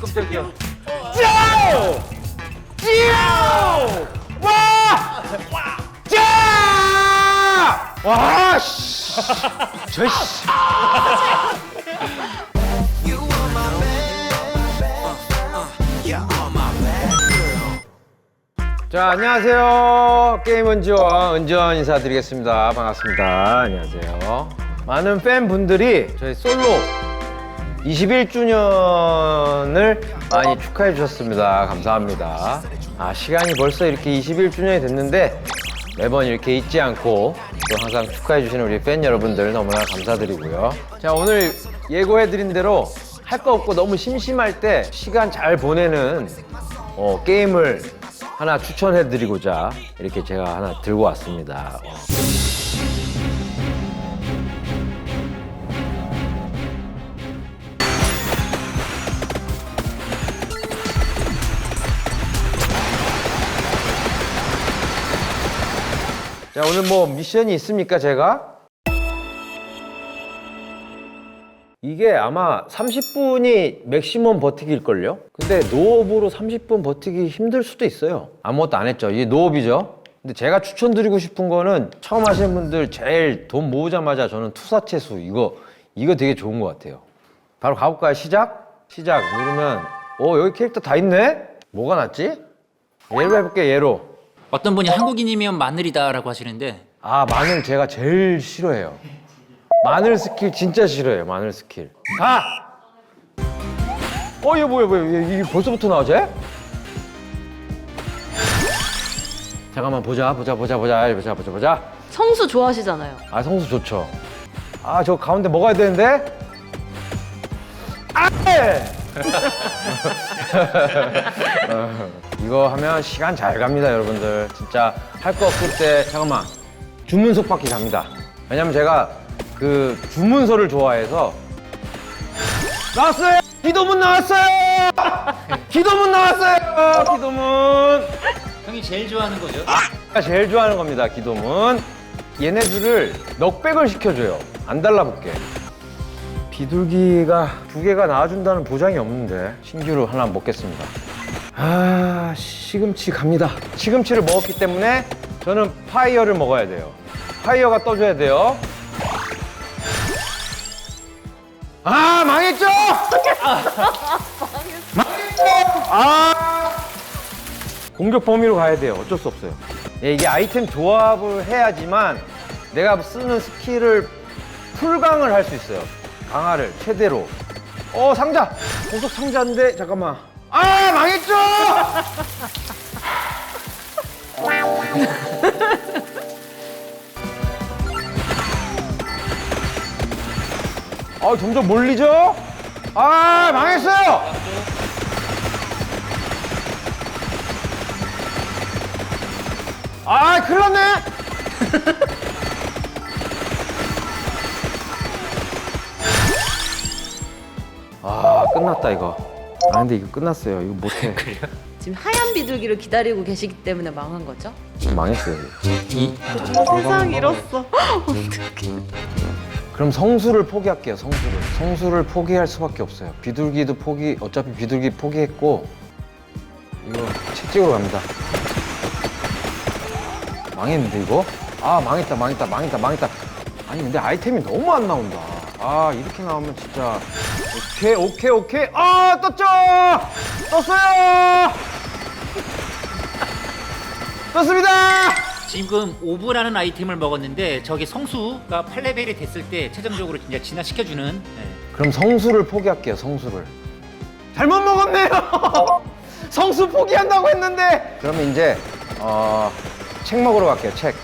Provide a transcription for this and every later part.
깜짝이야. 찌오! 찌오! 와! 짜! 와, 씨. 저 씨. 자, 안녕하세요. 게임 은지원, 은지원 인사드리겠습니다. 반갑습니다. 안녕하세요. 많은 팬분들이 저희 솔로 21주년을 많이 축하해 주셨습니다. 감사합니다. 아, 시간이 벌써 이렇게 21주년이 됐는데 매번 이렇게 잊지 않고 또 항상 축하해 주시는 우리 팬 여러분들 너무나 감사드리고요. 자, 오늘 예고해 드린 대로 할 거 없고 너무 심심할 때 시간 잘 보내는 어, 게임을 하나 추천해 드리고자 이렇게 제가 하나 들고 왔습니다. 자, 오늘 뭐 미션이 있습니까, 제가? 이게 아마 30분이 맥시멈 버티기일걸요? 근데 노업으로 30분 버티기 힘들 수도 있어요. 아무것도 안 했죠. 이게 노업이죠. 근데 제가 추천드리고 싶은 거는 처음 하시는 분들 제일 돈 모으자마자 저는 투사체수 이거 이거 되게 좋은 것 같아요. 바로 가볼까요? 시작? 시작 누르면 오 여기 캐릭터 다 있네? 뭐가 낫지? 예로 해볼게요 예로. 어떤 분이 한국인이면 마늘이다라고 하시는데 아 마늘 제가 제일 싫어해요. 마늘 스킬 진짜 싫어해요. 마늘 스킬. 가. 어 이거 뭐야 뭐야 이게 벌써부터 나오지? 잠깐만 보자 보자 보자 보자 보자 보자 보자. 성수 좋아하시잖아요. 아 성수 좋죠. 아 저 가운데 먹어야 되는데. 아! 어, 이거 하면 시간 잘 갑니다 여러분들. 진짜 할 거 없을 때 잠깐만 주문서 받기 갑니다. 왜냐면 제가 그 주문서를 좋아해서 나왔어요. 기도문 나왔어요. 기도문 나왔어요. 기도문. 형이 제일 좋아하는 거죠? 제가 제일 좋아하는 겁니다. 기돔은 얘네들을 넉백을 시켜줘요. 안 달라붙게. 비둘기가 두 개가 나와준다는 보장이 없는데 신규로 하나 먹겠습니다. 아 시금치 갑니다. 시금치를 먹었기 때문에 저는 파이어를 먹어야 돼요. 파이어가 떠줘야 돼요. 아 망했죠? 망했죠? 아 공격 범위로 가야 돼요. 어쩔 수 없어요. 예, 이게 아이템 조합을 해야지만 내가 쓰는 스킬을 풀강을 할 수 있어요. 강화를 최대로. 어 상자. 고속 상자인데 잠깐만. 아 망했죠? 아 점점 몰리죠? 아 망했어요. 아, 큰일 났네! 끝났다, 이거. 아, 근데 이거 끝났어요. 이거 못해. 지금 하얀 비둘기를 기다리고 계시기 때문에 망한 거죠? 망했어요. 이거. 이 세상 잃었어. 그럼 성수를 포기할게요, 성수를. 성수를 포기할 수밖에 없어요. 비둘기도 포기, 어차피 비둘기 포기했고, 이거 채찍으로 갑니다. 망했는데, 이거? 아, 망했다, 망했다, 망했다, 망했다. 아니, 근데 아이템이 너무 안 나온다. 아, 이렇게 나오면 진짜. 오케이, 오케이, 오케이. 아, 떴죠! 떴어요! 떴습니다! 지금 오브라는 아이템을 먹었는데 저게 성수가 8레벨이 됐을 때 최종적으로 진짜 진화시켜주는 네. 그럼 성수를 포기할게요, 성수를. 잘못 먹었네요. 성수 포기한다고 했는데. 그러면 이제 어, 책 먹으러 갈게요, 책.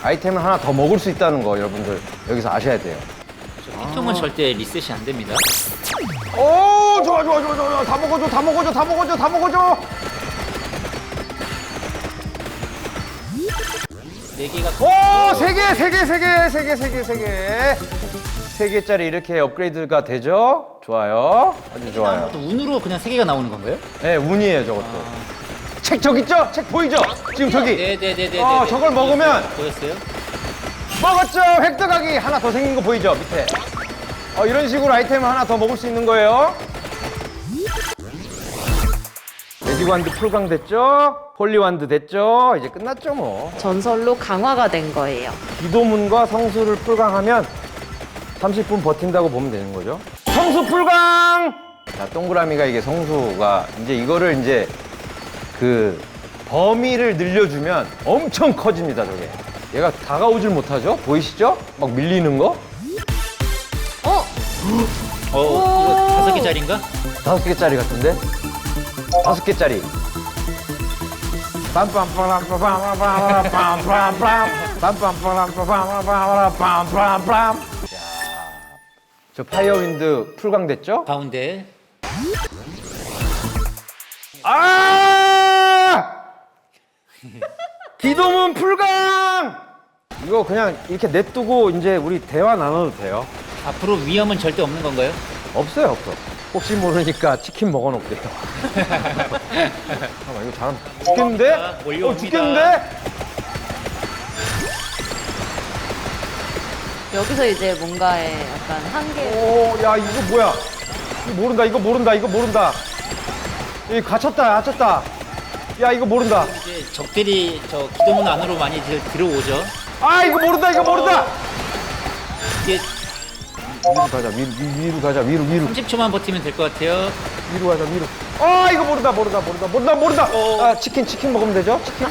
아이템을 하나 더 먹을 수 있다는 거 여러분들 여기서 아셔야 돼요. 저 피통은 절대 리셋이 안 됩니다. 오, 좋아, 좋아, 좋아, 좋아. 다 먹어줘, 다 먹어줘, 다 먹어줘, 다 먹어줘. 네 개가 오, 세 개, 세 개, 세 개, 세 개, 세 개, 세 개. 세 개짜리 이렇게 업그레이드가 되죠? 좋아요. 아주 좋아요. 또 운으로 그냥 세 개가 나오는 건가요? 네, 운이에요, 저것도. 책 저기 있죠? 책 보이죠? 지금 저기. 네네네네. 어, 저걸 먹으면 보였어요? 먹었죠? 획득하기 하나 더 생긴 거 보이죠? 밑에. 어, 이런 식으로 아이템을 하나 더 먹을 수 있는 거예요. 매직완드 풀강 됐죠? 폴리완드 됐죠? 이제 끝났죠 뭐. 전설로 강화가 된 거예요. 기도문과 성수를 풀강하면 30분 버틴다고 보면 되는 거죠. 성수 풀강! 자, 동그라미가 이게 성수가 이제 이거를 이제 그 범위를 늘려주면 엄청 커집니다, 저게. 얘가 다가오질 못하죠? 보이시죠? 막 밀리는 거? 어? 어, 이거 다섯 개짜리인가? 다섯 개짜리 같은데? 다섯 개짜리. 저 파이어윈드 풀광 됐죠? 가운데. 아! 기도문 풀강! 이거 그냥 이렇게 냅두고 이제 우리 대화 나눠도 돼요. 앞으로 위험은 절대 없는 건가요? 없어요, 없어. 혹시 모르니까 치킨 먹어놓을게요. 잠깐만, 이거 잘하면 죽겠는데? 자, 몰려옵니다. 어, 죽겠는데? 여기서 이제 뭔가의 약간 한계. 오, 야, 이거 뭐야? 이거 모른다, 이거 모른다, 이거 모른다. 이 갇혔다, 갇혔다. 야, 이거 모른다. 이제 적들이 저 기도문 안으로 많이 들어오죠. 아, 이거 모른다, 이거 모른다! 이게 위로 가자, 위로, 위- 위로 가자, 위로, 위로. 30초만 버티면 될 것 같아요. 위로 가자, 위로. 아, 이거 모른다, 모른다, 모른다, 모른다, 모른다. 어. 아, 치킨, 치킨 먹으면 되죠? 치킨?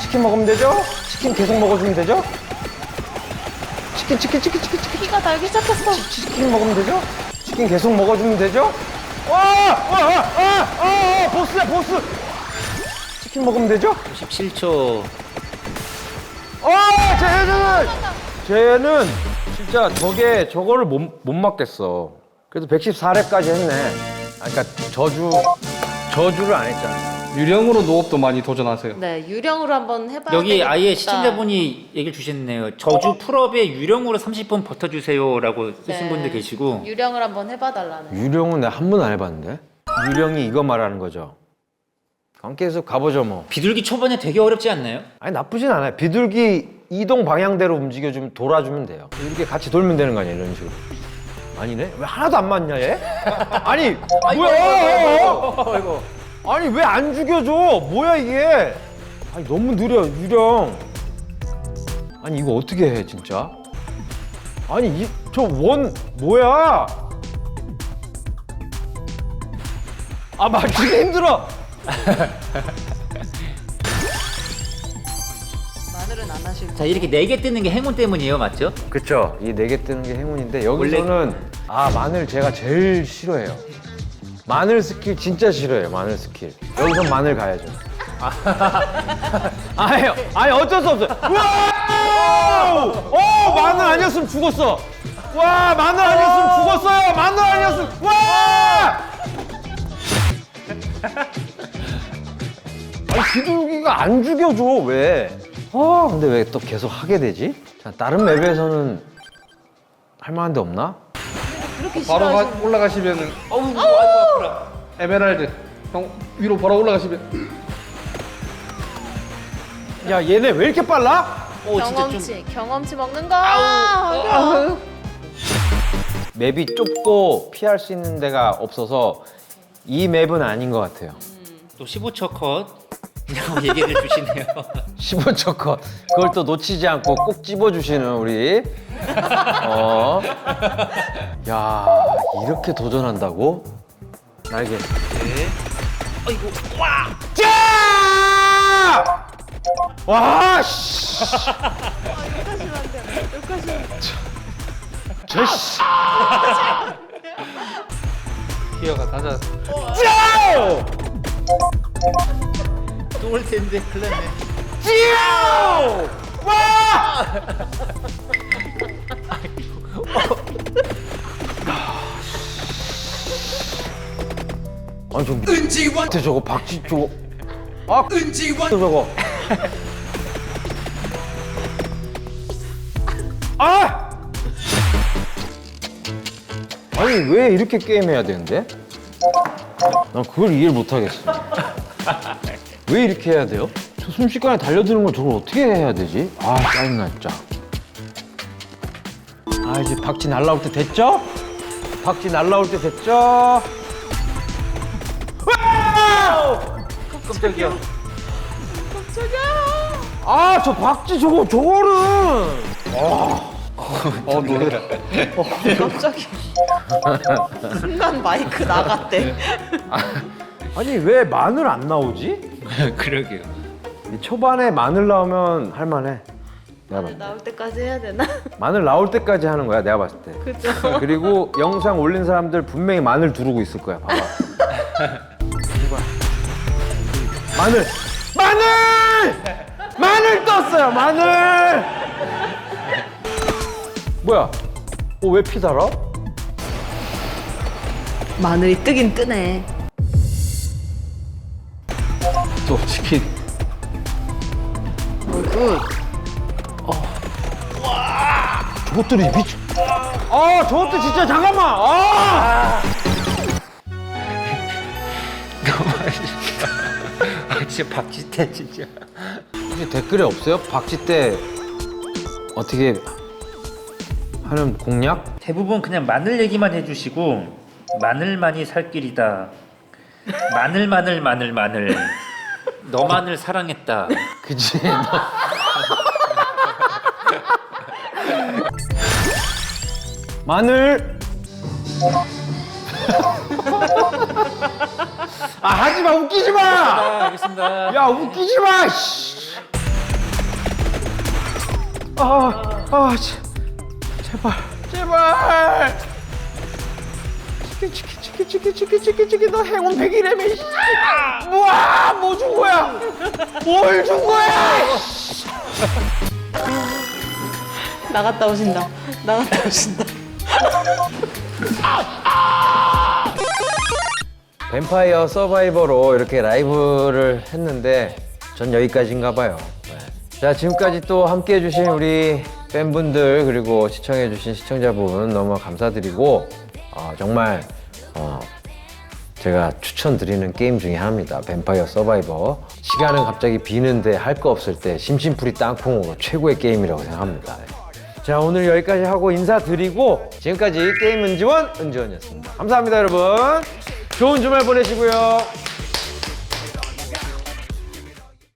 치킨 먹으면 되죠? 치킨 계속 먹어주면 되죠? 치킨, 치킨, 치킨, 치킨, 치킨. 피가 달기 시작했어. 치킨 먹으면 되죠? 치킨 계속 먹어주면 되죠? 와! 와! 와! 와! 와! 보스야, 보스! 치킨 먹으면 되죠? 17초. 아! 쟤는! 쟤는 진짜 저게, 저거를 못, 못 맞겠어. 그래도 114회까지 했네. 아, 그러니까 저주, 저주를 안 했잖아. 유령으로 노업도 많이 도전하세요. 네, 유령으로 한번 해봐야 여기 되겠다. 아예 시청자분이 얘기를 주셨네요. 저주 풀업에 유령으로 30분 버텨주세요라고 쓰신 네. 분도 계시고. 유령을 한번 해봐달라는. 유령은 내가 한 번도 안 해봤는데? 유령이 이거 말하는 거죠. 관계에서 가보죠, 뭐. 비둘기 초반에 되게 어렵지 않나요? 아니 나쁘진 않아요. 비둘기 이동 방향대로 움직여주면 돌아주면 돼요. 이렇게 같이 돌면 되는 거 아니야 이런 식으로. 아니네? 왜 하나도 안 맞냐 얘? 아니 뭐야? 아니 왜 안 죽여줘? 뭐야 이게? 아니 너무 느려 유령. 아니 이거 어떻게 해 진짜? 아니 저원 뭐야? 아 맞추기 힘들어. 마늘은 안 하실 자 이렇게 네 개 뜨는 게 행운 때문이에요, 맞죠? 그쵸. 이 네 개 뜨는 게 행운인데 여기서는 아 마늘 제가 제일 싫어해요. 마늘 스킬 진짜 싫어해요. 마늘 스킬. 여기서 마늘 가야죠. 아니, 아니 어쩔 수 없어요. 와! 오 마늘 아니었으면 죽었어. 와 마늘 아니었으면 죽었어요. 마늘 아니었으면 와! 비둘기가 안 죽여줘 왜? 아 근데 왜 또 계속 하게 되지? 자, 다른 맵에서는 할 만한 데 없나? 그렇게 바로 가, 싫어하시는 올라가시면은 어우, 아이고 아프라. 에메랄드 형 위로 바로 올라가시면 야 얘네 왜 이렇게 빨라? 오 진짜 좀 경험치, 경험치 먹는 거. 아우. 맵이 좁고 피할 수 있는 데가 없어서 이 맵은 아닌 것 같아요. 또 15초 컷. 라고 얘기를 주시네요. 15초 컷. 그걸 또 놓치지 않고 꼭 집어주시는 우리. 어. 야 이렇게 도전한다고? 날개. 네. 어이구, 와! 짜! 와, 씨. 저 씨. 기어가 낮아. 짜! 또올 텐데 큰일 났네. 찌우! 와! 아니 저 밑에 저거 박쥐 저거 아 저거 아! 아니 왜 이렇게 게임해야 되는데? 난 그걸 이해를 못하겠어. 왜 이렇게 해야 돼요? 저 순식간에 달려드는 걸 저걸 어떻게 해야 되지? 아 짜증나 진짜. 아 이제 박쥐 날라올 때 됐죠? 박쥐 날라올 때 됐죠? 깜짝이야. 아, 저 박쥐 저거 저거는. 어 놀래라. 갑자기 순간 마이크 나갔대. 아니 왜 마늘 안 나오지? 그러게요. 이 초반에 마늘 나오면 할만해. 내가 봤을 때. 나올 때까지 해야 되나? 마늘 나올 때까지 하는 거야 내가 봤을 때. 그죠? 그리고 영상 올린 사람들 분명히 마늘 두르고 있을 거야. 봐봐. 이거 봐. 마늘, 마늘, 마늘 떴어요. 마늘. 뭐야? 어, 왜 피 달아? 마늘이 뜨긴 뜨네. 또 치킨. 굿. 저것들이 미쳐. 아, 저것도 진짜 잠깐만. 아! 아, 진짜 박지태 진짜. 혹시 댓글에 없어요? 때 어떻게 하는 공략? 대부분 그냥 마늘 얘기만 해주시고 마늘만이 살 길이다. 마늘 마늘 마늘 마늘. 너만을 사랑했다. 그치. 마늘. 아 하지 마 웃기지 마. 아, 알겠습니다. 야 웃기지 마. 씨. 아, 아, 제, 제발, 제발. 치킨, 치킨, 치킨, 치킨, 치킨, 치킨, 치킨, 너 행운 100이라며. 우와, 뭐준 거야? 뭘 준 거야? 나갔다 오신다. 나갔다 오신다. 뱀파이어 서바이버로 이렇게 라이브를 했는데 전 여기까지인가 봐요. 네. 자 지금까지 또 함께 해주신 우리 팬분들 그리고 시청해주신 시청자분 너무 감사드리고 어, 정말 어, 제가 추천드리는 게임 중에 하나입니다. 뱀파이어 서바이버. 시간은 갑자기 비는데 할 거 없을 때 심심풀이 땅콩으로 최고의 게임이라고 생각합니다. 네. 자 오늘 여기까지 하고 인사드리고 지금까지 게임 은지원 은지원이었습니다. 감사합니다 여러분. 좋은 주말 보내시고요.